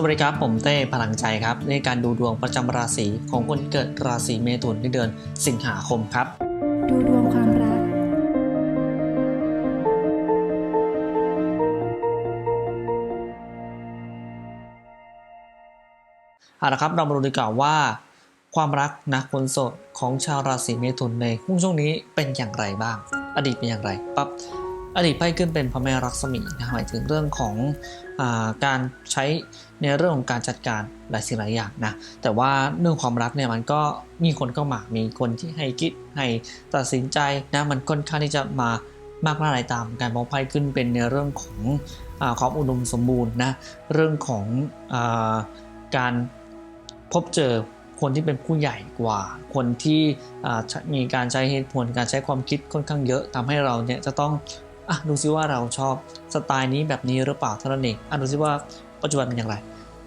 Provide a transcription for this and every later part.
สวัสดีครับ ผมเต้พลังใจครับ ในการดูดวงประจำราศีของคนเกิดราศีเมถุนในเดือนสิงหาคมครับ ดูดวงความรัก เอาละครับเรามาดูดีกว่าว่า ความรักนะคนโสดของชาวราศีเมถุนในช่วงช่วงนี้เป็นอย่างไรบ้าง อดีตเป็นอย่างไรปั๊บอดีตไพ่ขึ้นเป็นพระแม่รักษมีนะหมายถึงเรื่องของอาการใช้ ในเรื่องของการจัดการหลายสิ่งหลายอย่างนะแต่ว่าเรื่องความรักเนี่ยมันก็มีคนเข้ามามีคนที่ให้คิดให้ตัดสินใจนะมันค่อนข้างที่จะมามากหน้าหลายตามการมองไพ่ขึ้นเป็นในเรื่องของอความอุดมสมบูรณ์นะเรื่องของอการพบเจอคนที่เป็นผู้ใหญ่กว่า คนที่มีการใช้เหตุผลการใช้ความคิดค่อนข้างเยอะทำให้เราเนี่ยจะต้องอะดูซิว่าเราชอบสไตล์นี้แบบนี้หรือเปล่าเท่านั้นเองอะดูซิว่า ปัจจุบันเป็นอย่างไร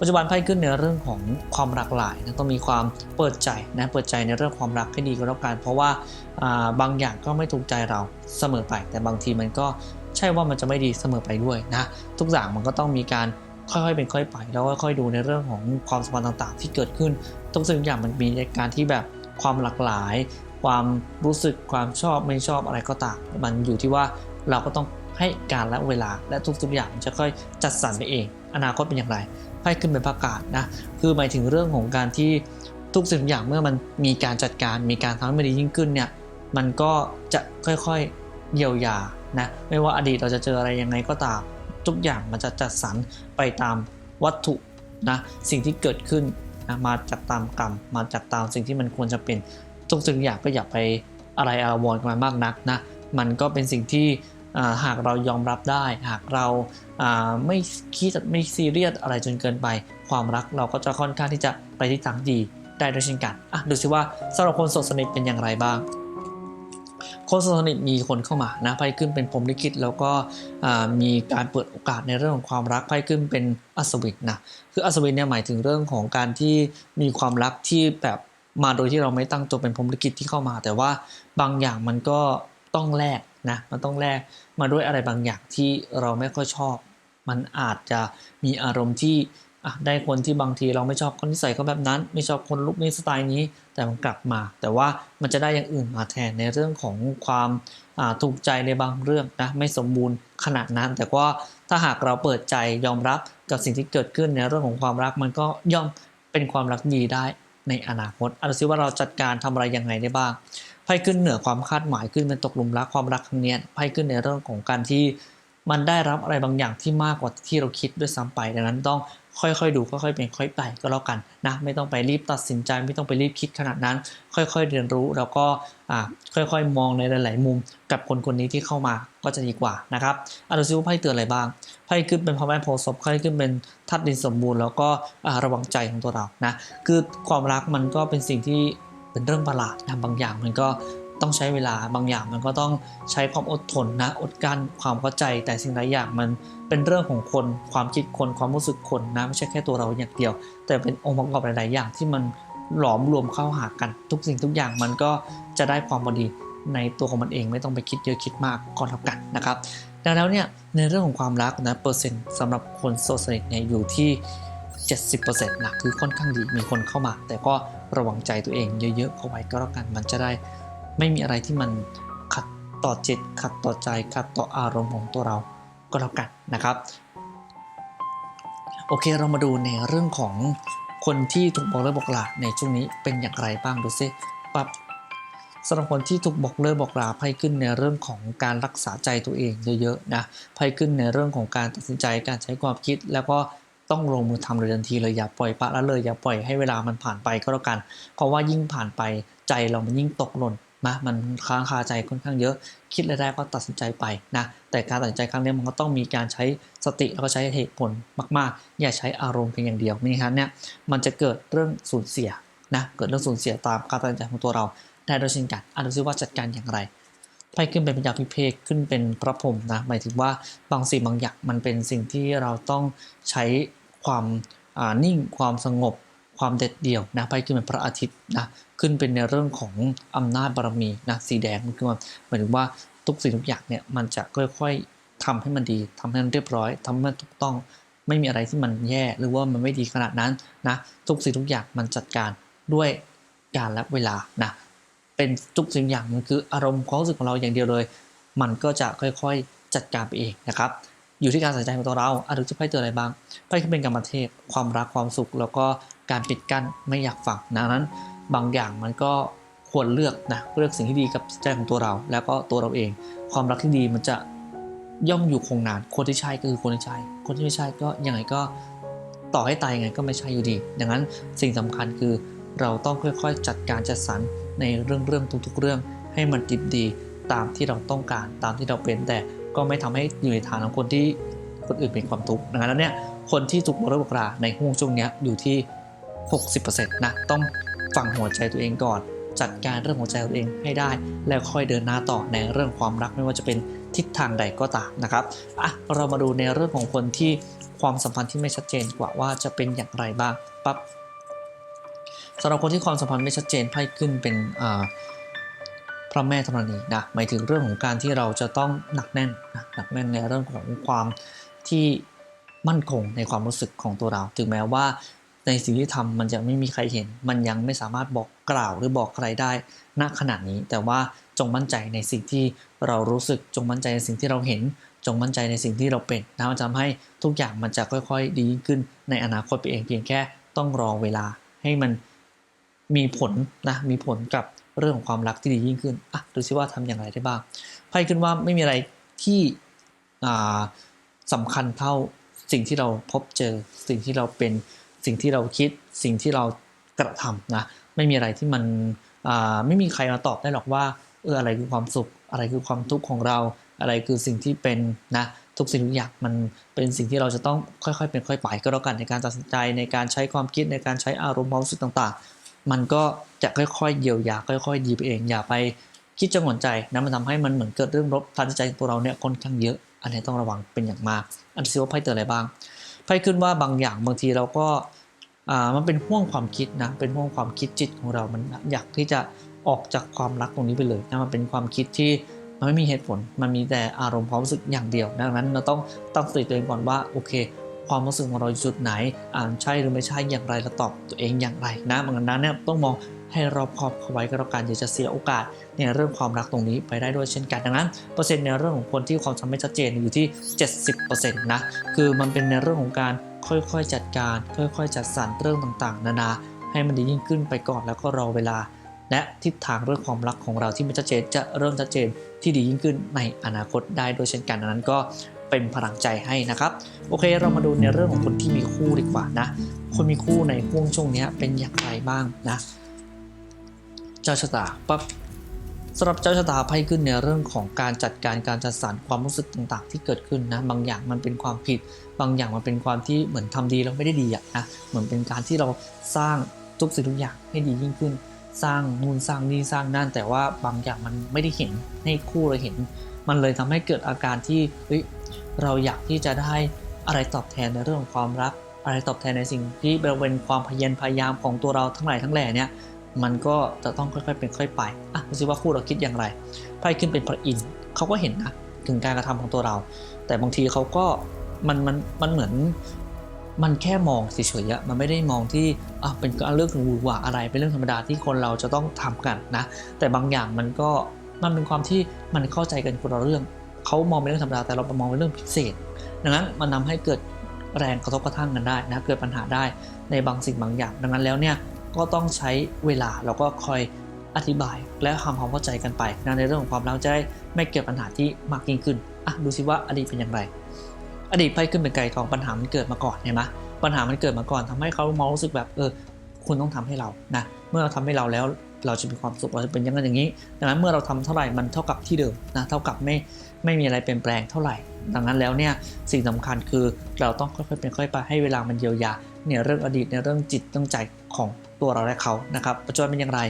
ปัจจุบันไพ่ขึ้นในเรื่องของความหลากหลายนะต้องมีความเปิดใจนะเปิดใจในเรื่องความรักให้ดีก็แล้วกันเพราะว่าบางอย่างก็ไม่ถูกใจเราเสมอไป แต่บางทีมันก็ใช่ว่ามันจะไม่ดีเสมอไปด้วยนะทุกอย่างมันก็ต้องมีการค่อยๆเป็นค่อยไป แล้วก็ค่อยดูในเรื่องของความสัมพันธ์ต่างๆ ที่เกิดขึ้นทุกสิ่งทุกอย่างมันมีในการที่แบบความหลากหลาย ความรู้สึกความชอบไม่ชอบอะไรก็ตามมันอยู่ที่ว่าเราก็ต้องให้การและเวลาและทุกๆอย่างจะค่อยจัดสรรไปเอง อนาคตเป็นอย่างไรไพ่ขึ้นเป็นประกาศนะคือหมายถึงเรื่องของการที่ทุกสิ่งทุกอย่างเมื่อมันมีการจัดการมีการทำให้มันดียิ่งขึ้นเนี่ยมันก็จะค่อยๆเยียวยานะไม่ว่าอดีตเราจะเจออะไรยังไงก็ตามทุกอย่างมันจะจัดสรรไปตามวัตถุนะสิ่งที่เกิดขึ้นนะมาจากตามกรรมมาจากตามสิ่งที่มันควรจะเป็นทุกสิ่งทุกอย่างก็อย่าไปอะไรอาวรณ์กันมามากนักนะมันก็เป็นสิ่งที่ หากเรายอมรับได้ หากเราไม่คิดไม่ซีเรียสอะไรจนเกินไป ความรักเราก็จะค่อนข้างที่จะไปที่ทางดีได้ด้วยเช่นกันอะดูสิว่าสำหรับคนโสดสนิทเป็นอย่างไรบ้าง คนโสดสนิทมีคนเข้ามานะไพ่ขึ้นเป็นพรมลิขิตแล้วก็มีการเปิดโอกาสในเรื่องของความรักไพ่ขึ้นเป็นอัศวินนะคืออัศวินเนี่ยหมายถึงเรื่องของการที่มีความรักที่แบบมาโดยที่เราไม่ตั้งตัวเป็นพรมลิขิตที่เข้ามา แต่ว่าบางอย่างมันก็ต้องแลก นะมันต้องแลกมาด้วยอะไรบางอย่างที่เราไม่ค่อยชอบ มันอาจจะมีอารมณ์ที่ได้คนที่บางทีเราไม่ชอบคนที่ใส่เขาแบบนั้น ไม่ชอบคนลุกนี้สไตล์นี้แต่มันกลับมา แต่ว่ามันจะได้อย่างอื่นมาแทนในเรื่องของความถูกใจในบางเรื่องนะไม่สมบูรณ์ขนาดนั้น แต่ว่าถ้าหากเราเปิดใจยอมรับกับสิ่งที่เกิดขึ้นในเรื่องของความรักมันก็ย่อมเป็นความรักดีได้ในอนาคตเอาดูซิว่าเราจัดการทำอะไรยังไงได้บ้าง ไพ่ขึ้นเหนือความคาดหมายขึ้นเป็นตกหลุมรักความรักครั้งนี้ไพ่ขึ้นในเรื่องของการที่มันได้รับอะไรบางอย่างที่มากกว่าที่เราคิดด้วยซ้ำไปดังนั้นต้องค่อยๆดูค่อยๆเป็นค่อยไปก็แล้วกันนะไม่ต้องไปรีบตัดสินใจไม่ต้องไปรีบคิดขนาดนั้น ค่อยๆเรียนรู้แล้วก็ค่อยๆมองในหลายๆมุม กับคนคนนี้ที่เข้ามาก็จะดีกว่านะครับอะดูซิว่าไพ่เตือนอะไรบ้างไพ่ขึ้นเป็นพระแม่โพธิ์ศพไพ่ขึ้นเป็นธาตุดินสมบูรณ์แล้วก็ระวังใจของตัวเรานะคือความรักมันก็เป็นสิ่งที่ เป็นเรื่องประหลาดนะบางอย่างมันก็ต้องใช้เวลาบางอย่างมันก็ต้องใช้ความอดทนนะอดกลั้นความเข้าใจ แต่สิ่งหลายอย่างมันเป็นเรื่องของคนความคิดคนความรู้สึกคนนะไม่ใช่แค่ตัวเราอย่างเดียว แต่เป็นองค์ประกอบหลาย ๆ อย่างที่มันหลอมรวมเข้าหากัน ทุกสิ่งทุกอย่างมันก็จะได้ความพอดีในตัวของมันเองไม่ต้องไปคิดเยอะคิดมากก็แล้วกันนะครับดังนั้นเนี่ยในเรื่องของความรักนะเปอร์เซ็นต์สำหรับคนโสดสนิทเนี่ยอยู่ที่ 70%นะคือค่อนข้างดีมีคนเข้ามา แต่ก็ ระวังใจตัวเองเยอะๆเข้าไว้ก็แล้วกัน มันจะได้ไม่มีอะไรที่มันขัดต่อจิต ขัดต่อใจ ขัดต่ออารมณ์ของตัวเราก็แล้วกันนะครับ โอเคเรามาดูในเรื่องของคนที่ถูกบอกเลิกบอกลาในช่วงนี้เป็นอย่างไรบ้างดูซิปับสำหรับคนที่ถูกบอกเลิกบอกลาไพ่ขึ้นในเรื่องของการรักษาใจตัวเองเยอะๆนะไพ่ขึ้นในเรื่องของการตัดสินใจการใช้ความคิดแล้วก็ ต้องลงมือทำเลยทันทีเลยอย่าปล่อยปละละเลยอย่าปล่อยให้เวลามันผ่านไปก็แล้วกัน เพราะว่ายิ่งผ่านไปใจเรามันยิ่งตกหล่นนะมันค้างคาใจค่อนข้างเยอะ คิดอะไรได้ก็ตัดสินใจไปนะแต่การตัดสินใจครั้งนี้มันก็ต้องมีการใช้สติแล้วก็ใช้เหตุผลมาก ๆ อย่าใช้อารมณ์เพียงอย่างเดียวไม่งั้นเนี่ยมันจะเกิดเรื่องสูญเสียนะเกิดเรื่องสูญเสียตามการตัดสินใจของตัวเราได้โดยเช่นกันอะดูซิว่าจัดการอย่างไร ไพ่ขึ้นเป็นพญาพิเภกขึ้นเป็นพระพรหมนะหมายถึงว่าบางสิ่งบางอย่างมันเป็นสิ่งที่เราต้องใช้ความนิ่งความสงบความเด็ดเดี่ยวนะไพ่ขึ้นเป็นพระอาทิตย์นะขึ้นเป็นในเรื่องของอำนาจบารมีนะสีแดงมันคือว่าหมายถึงว่าทุกสิ่งทุกอย่างเนี่ยมันจะค่อยๆทำให้มันดีทำให้มันเรียบร้อยทำให้มันถูกต้องไม่มีอะไรที่มันแย่หรือว่ามันไม่ดีขนาดนั้นนะทุกสิ่งทุกอย่างมันจัดการด้วยการและเวลานะ เป็นทุกสิ่งอย่างมันคืออารมณ์ความรู้สึกของเราอย่างเดียวเลย มันก็จะค่อยๆจัดการไปเองนะครับ อยู่ที่การใส่ใจของตัวเราอาจจะไพ่เจออะไรบ้างไพ่ก็เป็นกรรมเทพความรักความสุข แล้วก็การปิดกั้นไม่อยากฟังดังนั้น บางอย่างมันก็ควรเลือกนะเลือกสิ่งที่ดีกับใจของตัวเรา แล้วก็ตัวเราเอง ความรักที่ดีมันจะย่อมอยู่คงนานคนที่ใช่ก็คือคนที่ใช่คนที่ไม่ใช่ก็ยังไงก็ต่อให้ตายยังไงก็ไม่ใช่อยู่ดี ดังนั้นสิ่งสำคัญคือ เราต้องค่อยๆ จัดการจัดสรรในเรื่องเรื่องทุกๆ เรื่อง ให้มันดิบดีตามที่เราต้องการตามที่เราเป็นแต่ก็ไม่ทำให้อยู่ในฐานของคนที่คนอื่นเป็นความทุกข์ดังนั้นแล้วเนี่ยคนที่ถูกบริบกราในห่วงช่วงนี้อยู่ที่ 60%นะต้องฟังหัวใจตัวเองก่อน จัดการเรื่องหัวใจตัวเองให้ได้ แล้วค่อยเดินหน้าต่อในเรื่องความรักไม่ว่าจะเป็นทิศทางใดก็ตามนะครับอะเรามาดูในเรื่องของคนที่ความสัมพันธ์ที่ไม่ชัดเจนกว่าว่าจะเป็นอย่างไรบ้างปั๊บ สำหรับคนที่ความสัมพันธ์ไม่ชัดเจนไพ่ขึ้นเป็นพระแม่ธรณีนะหมายถึงเรื่องของการที่เราจะต้องหนักแน่นนะหนักแน่นในเรื่องของความที่มั่นคงในความรู้สึกของตัวเรา ถึงแม้ว่าในสิ่งที่ทำมันจะไม่มีใครเห็น มันยังไม่สามารถบอกกล่าวหรือบอกใครได้ณขณะนี้ แต่ว่าจงมั่นใจในสิ่งที่เรารู้สึกจงมั่นใจในสิ่งที่เราเห็น จงมั่นใจในสิ่งที่เราเป็นนะมันจะทำให้ทุกอย่างมันจะค่อยๆ ดีขึ้นในอนาคตไปเองเพียงแค่ต้องรอเวลาให้มัน มีผลนะมีผลกับเรื่องของความรักที่ดียิ่งขึ้นอะดูซิว่าทำอย่างไรได้บ้างไพ่ขึ้นว่าไม่มีอะไรที่อ่าสำคัญเท่าสิ่งที่เราพบเจอ สิ่งที่เราเป็นสิ่งที่เราคิด สิ่งที่เรากระทำนะไม่มีอะไรที่มันไม่มีใครมาตอบได้หรอกว่าเอออะไรคือความสุข อะไรคือความทุกข์ของเรา อะไรคือสิ่งที่เป็นนะทุกสิ่งทุกอย่างมันเป็นสิ่งที่เราจะต้องค่อยๆเป็นค่อยไปก็แล้วกันในการตัดสินใจในการใช้ความคิดในการใช้อารมณ์ความรู้สึกต่าง มันก็จะค่อยๆเยียวยาค่อยๆดีไปเอง อย่าไปคิดจงหวนใจนะมันทำให้มันเหมือนเกิดเรื่องรบทางใจตัวเราเนี่ยค่อนข้างเยอะ อันนี้ต้องระวังเป็นอย่างมาก อันที่ว่าไพ่เตือนอะไรบ้างไพ่ขึ้นว่าบางอย่างบางทีเราก็อ่ามันเป็นห่วงความคิดนะเป็นห่วงความคิดจิตของเรา มันอยากที่จะออกจากความรักตรงนี้ไปเลยนะมันเป็นความคิดที่มันไม่มีเหตุผล มันมีแต่อารมณ์ความรู้สึกอย่างเดียว ดังนั้นเราต้องตั้งสติตัวเองก่อนว่าโอเค ความรู้สึกของเราอยู่จุดไหนอ่านใช่หรือไม่ใช่อย่างไรเราตอบตัวเองอย่างไรนะบางนั้นเนี่ยต้องมองให้รอบคอบเข้าไว้ก็แล้วกันอย่าจะเสียโอกาสในเรื่องความรักตรงนี้ไปได้ด้วยเช่นกันดังนั้นเปอร์เซ็นต์ในเรื่องของคนที่ความสัมพันธ์ไม่ชัดเจนอยู่ที่ 70%นะคือมันเป็นในเรื่องของการค่อยๆ จัดการ ค่อยๆ จัดสรรเรื่องต่างๆ นานา ให้มันดียิ่งขึ้นไปก่อนแล้วก็รอเวลา และทิศทางเรื่องความรักของเราที่ไม่ชัดเจนจะเริ่มชัดเจนที่ดียิ่งขึ้นในอนาคตได้ด้วยเช่นกันดังนั้นก็ เป็นพลังใจให้นะครับ โอเคเรามาดูในเรื่องของคนที่มีคู่ดีกว่านะ คนมีคู่ในห่วงช่วงนี้เป็นอย่างไรบ้างนะเจ้าชะตาปั๊บสำหรับเจ้าชะตาไพ่ขึ้นในเรื่องของการจัดการการจัดสรรความรู้สึกต่างๆ ที่เกิดขึ้นนะบางอย่างมันเป็นความผิด บางอย่างมันเป็นความที่เหมือนทำดีแล้วไม่ได้ดีอะนะเหมือนเป็นการที่เราสร้างทุกสิ่งทุกอย่างให้ดียิ่งขึ้น สร้างนู่นสร้างนี่สร้างนั่นแต่ว่าบางอย่างมันไม่ได้เห็นให้คู่เราเห็น มันเลยทำให้เกิดอาการที่เฮ้ยเราอยากที่จะได้อะไรตอบแทนในเรื่องของความรัก อะไรตอบแทนในสิ่งที่เป็นความพยายาพยายามของตัวเราทั้งหลายทั้งแหล่เนี่ยมันก็จะต้องค่อยๆเป็นค่อยไปอะดูสิว่าคู่เราคิดอย่างไรไพ่ขึ้นเป็นพระอินทร์เขาก็เห็นนะถึงการกระทำของตัวเรา แต่บางทีเขาก็มันมันมันเหมือนมันแค่มองเฉยๆมันไม่ได้มองที่อะเป็นเรื่องหวือหวาอะไร เป็นเรื่องธรรมดาที่คนเราจะต้องทำกันนะ แต่บางอย่างมันก็ มันเป็นความที่มันเข้าใจกันคนละเรื่องเขามองเป็นเรื่องธรรมดาแต่เรามองเป็นเรื่องพิเศษ ดังนั้นมันทาให้เกิดแรงกระทบกระทั่งกันได้นะเกิดปัญหาได้ในบางสิ่งบางอย่าง ดังนั้นแล้วเนี่ยก็ต้องใช้เวลาแล้วก็คอยอธิบายและทำความเข้าใจกันไปนะในเรื่องของความรักจะได้ไม่เกิดปัญหาที่มากยิ่งขึ้นอะดูสิว่าอดีตเป็นอย่างไร อดีตไพ่ขึ้นเป็นไกลทองปัญหามันเกิดมาก่อนเห็นไหมปัญหามันเกิดมาก่อนทำให้เขามองรู้สึกแบบเออคุณต้องทำให้เรานะเมื่อเราทำให้เราแล้ว เราจะมีความสุขเราจะเป็นอยังไงอย่างนี้ ดังนั้นเมื่อเราทำเท่าไหร่มันเท่ากับที่เดิมนะเท่ากับไม่ไม่มีอะไรเปลี่ยนแปลงเท่าไหร่ ดังนั้นแล้วเนี่ยสิ่งสำคัญคือเราต้องค่อยๆเป็นค่อยไปให้เวลามันเยียวยาเนี่ยเรื่องอดีตในเรื่องจิตเรื่องใจของตัวเราและเขานะครับปัจจุบันเป็นอย่างไร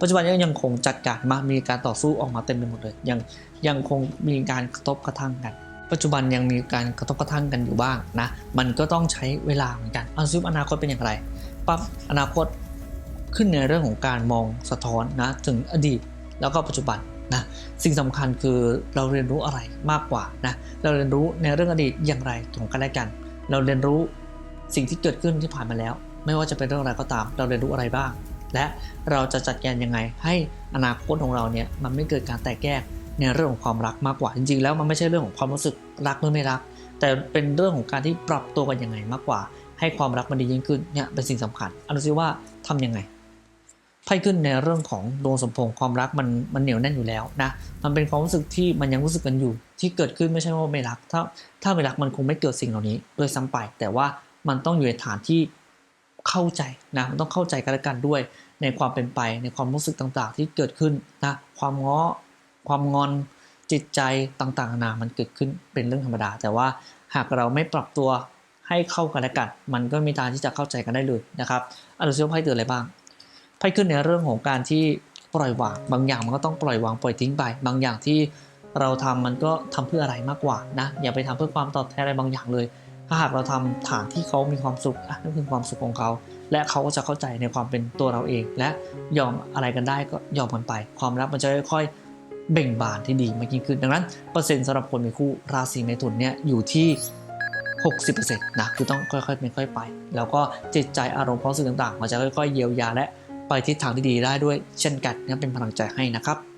ปัจจุบันยังยังคงจัดการมามีการต่อสู้ออกมาเต็มไปหมดเลยยังยังคงมีการกระทบกระทั่งกันปัจจุบันยังมีการกระทบกระทั่งกันอยู่บ้างนะ มันก็ต้องใช้เวลาเหมือนกันเอาซิอนาคตเป็นอย่างไร ปั๊บอนาคต ขึ้นในเรื่องของการมองสะท้อนนะถึงอดีตแล้วก็ปัจจุบันนะสิ่งสำคัญคือเราเรียนรู้อะไรมากกว่านะเราเรียนรู้ในเรื่องอดีตอย่างไรของกันและกัน เราเรียนรู้สิ่งที่เกิดขึ้นที่ผ่านมาแล้ว ไม่ว่าจะเป็นเรื่องอะไรก็ตาม เราเรียนรู้อะไรบ้าง และเราจะจัดการยังไง ให้อนาคตของเราเนี่ยมันไม่เกิดการแตกแยกในเรื่องของความรักมากกว่าจริง ๆ แล้วมันไม่ใช่เรื่องของความรู้สึกรักหรือไม่รัก แต่เป็นเรื่องของการที่ปรับตัวกันยังไงมากกว่า ให้ความรักมันดียิ่งขึ้นเนี่ยเป็นสิ่งสำคัญเอันดูซิว่าทำยังไง ไพ่ขึ้นในเรื่องของดวงสมพงษ์ความรักมันมันเหนียวแน่นอยู่แล้วนะมันเป็นความรู้สึกที่มันยังรู้สึกกันอยู่ ที่เกิดขึ้นไม่ใช่ว่าไม่รัก ถ้าถ้าไม่รักมันคงไม่เกิดสิ่งเหล่านี้โดยซ้ำไปแต่ว่ามันต้องอยู่ในฐานที่เข้าใจนะมันต้องเข้าใจกันและกันด้วย ในความเป็นไปในความรู้สึกต่างๆ ที่เกิดขึ้นนะความง้อความงอนจิตใจต่างๆนานามันเกิดขึ้นเป็นเรื่องธรรมดา แต่ว่าหากเราไม่ปรับตัวให้เข้ากันและกันมันก็มีทางที่จะเข้าใจกันได้เลยนะครับอันดูซิว่าไพ่เตือนอะไรบ้าง ไพ่ขึ้นในเรื่องของการที่ปล่อยวาง บางอย่างมันก็ต้องปล่อยวางปล่อยทิ้งไปบางอย่างที่เราทำมันก็ทำเพื่ออะไรมากกว่านะอย่าไปทำเพื่อความตอบแทนอะไรบางอย่างเลย ถ้าหากเราทำฐานที่เขามีความสุขนั่นคือความสุขของเขา และเขาก็จะเข้าใจในความเป็นตัวเราเอง และยอมอะไรกันได้ก็ยอมกันไป ความรักมันจะค่อยๆเบ่งบานที่ดีมากยิ่งขึ้น ดังนั้นเปอร์เซ็นต์สำหรับคนมีคู่ราศีเมถุนเนี่ยอยู่ที่ 60%นะคือต้องค่อยๆเป็นค่อยไป แล้วก็จิตใจอารมณ์ความรู้สึกต่างๆมันจะค่อยๆเยียวยาและ ไปทิศทางที่ดีได้ด้วยเช่นกันนี่เป็นพลังใจให้นะครับ